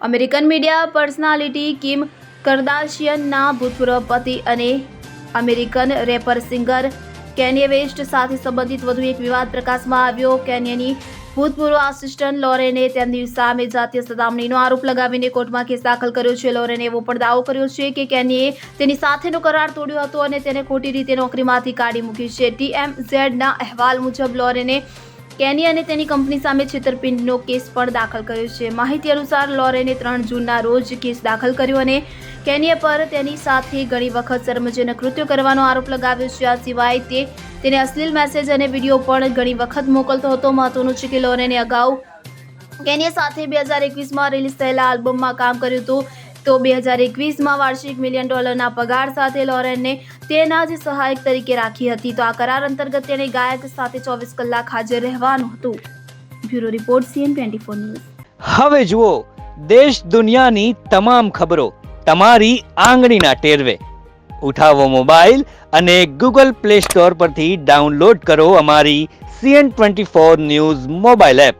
American media personality Kim કરદાશિયનના ભૂતપૂર્વ પતિ અને American rapper singer Kanye West સાથે સંબંધિત વધુ એક વિવાદ પ્રકાશમાં આવ્યો. કેન્યની ભૂતપૂર્વ આસિસ્ટન્ટ લોરેને તેમની સામે જાતીય સતામણીનો આરોપ લગાવીને કોર્ટમાં કેસ દાખલ કર્યો છે. લોરેને એવો પણ દાવો કર્યો છે કે કેન્યએ તેની સાથેનો કરાર તોડ્યો હતો અને તેને ખોટી રીતે નોકરીમાંથી કાઢી મૂકી છે. ટીએમઝેડના અહેવાલ મુજબ લોરેને કેની અને તેની કંપની સામે છેતરપિંડીનો કેસ પણ દાખલ કર્યો છે. માહિતી અનુસાર, લોરેને ત્રણ જૂનના રોજ કેસ દાખલ કર્યો અને કેનીએ પર તેની સાથે ઘણી વખત શરમજનક કૃત્યો કરવાનો આરોપ લગાવ્યો છે. આ સિવાય તે તેને અશ્લીલ મેસેજ અને વીડિયો પણ ઘણી વખત મોકલતો હતો. મહત્વનું છે કે લોરેને અગાઉ કેનીએ સાથે બે હજાર એકવીસમાં રિલીઝ થયેલા આલ્બમમાં કામ કર્યું હતું. તો બે હજાર એકવીસમાં વાર્ષિક મિલિયન ડોલરના પગાર સાથે લોરેનને તેના જ સહાયક તરીકે રાખી હતી. તો આ કરાર અંતર્ગત તેણે ગાયક સાથે ચોવીસ કલાક હાજર રહેવાનું હતું. Bureau report C N twenty four news. હવે જુઓ, દેશ દુનિયાની તમામ ખબરો તમારી આંગળીના ટેરવે. ઉઠાવો મોબાઈલ અને ગૂગલ પ્લે સ્ટોર પરથી ડાઉનલોડ કરો અમારી C N twenty four news mobile app.